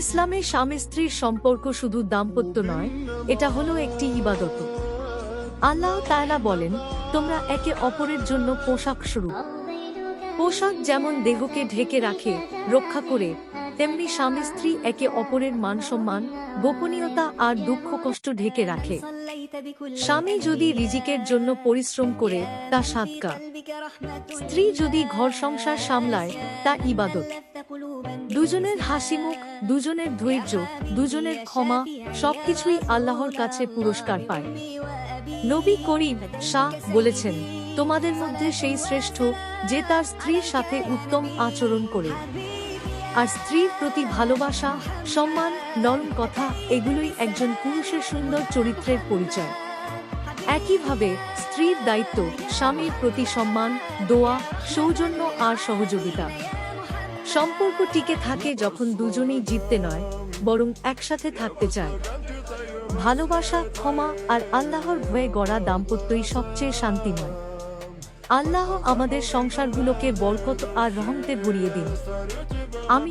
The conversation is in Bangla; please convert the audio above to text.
ইসলামে স্বামী স্ত্রীর সম্পর্ক শুধু দাম্পত্য নয়, এটা হলো একটি ইবাদত। আল্লাহ তাআলা বলেন, তোমরা একে অপরের জন্য পোশাক শুরু পোশাক যেমন দেহকে ঢেকে রাখে, রক্ষা করে তেমনি স্বামী স্ত্রী একে অপরের মান সম্মান, গোপনীয়তা আর দুঃখ কষ্ট ঢেকে রাখে। স্বামী যদি রিজিকের জন্য পরিশ্রম করে, তা সাদকা স্ত্রী যদি ঘর সংসার সামলায়, তা ইবাদত। দুজনের হাসি মুখ, দুজনের ধৈর্য, দুজনের ক্ষমা, সবকিছুই আল্লাহর কাছে পুরস্কার পায়। নবী করিম শাহ বলেছেন, তোমাদের মধ্যে সেই শ্রেষ্ঠ, যে তার স্ত্রীর সাথে উত্তম আচরণ করে। আর স্ত্রীর প্রতি ভালোবাসা, সম্মান, নরম কথা, এগুলোই একজন পুরুষের সুন্দর চরিত্রের পরিচয়। একইভাবে স্ত্রীর দায়িত্ব, স্বামীর প্রতি সম্মান, দোয়া, সৌজন্য আর সহযোগিতা। সম্পর্ক টিকে থাকে যখন দুজনেই জিততে নয়, বরং একসাথে থাকতে চায়। ভালোবাসা, ক্ষমা আর আল্লাহর ভয়ে গড়া দাম্পত্যই সবচেয়ে শান্তিময়। আল্লাহ আমাদের সংসারগুলোকে বরকত আর রহমতে ভরিয়ে দিন। আমি